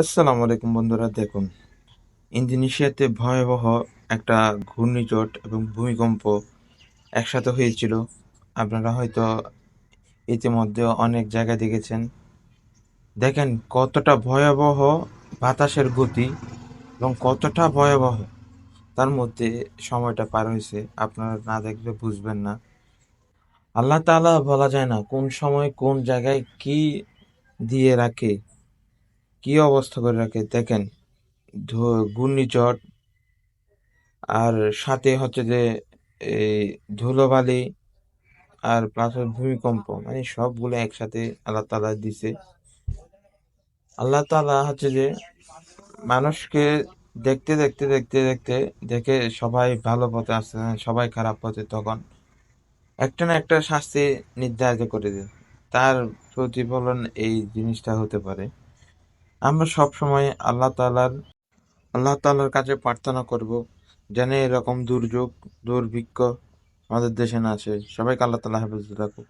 আসসালামু আলাইকুম বন্ধুরা, দেখুন, ইন্দোনেশিয়াতে ভয়াবহ একটা ঘূর্ণিঝড় এবং ভূমিকম্প একসাথে হয়েছিল। আপনারা হয়তো ইতিমধ্যে অনেক জায়গায় দেখেছেন। দেখেন কতটা ভয়াবহ বাতাসের গতি এবং কতটা ভয়াবহ তার মধ্যে সময়টা পার হয়েছে, আপনারা না দেখলে বুঝবেন না। আল্লাহ তাআলা বলা যায় না কোন সময় কোন জায়গায় কি দিয়ে রাখে কি অবস্থা করে রাখে? দেখেন ঘূর্ণিঝড় আর সাথে হচ্ছে যে এই ধুলোবালি আর প্লাস ভূমিকম্প মানে সবগুলো একসাথে আল্লাহ তালা দিছে। আল্লাহ তালা হচ্ছে যে মানুষকে দেখতে দেখতে দেখতে দেখতে দেখে সবাই ভালো পথে আসছে না, সবাই খারাপ পথে তখন একটা না একটা শাস্তি নির্ধারিত করে দেয়। তার প্রতিফলন এই জিনিসটা হতে পারে। আমরা সবসময় আল্লাহ তাআলার আল্লাহ তাআলার কাছে প্রার্থনা করব যেন এরকম দুর্যোগ, দুর্ভিক্ষ আমাদের দেশে না আসে। সবাইকে আল্লাহ তাআলা হেফাজত রাখুক।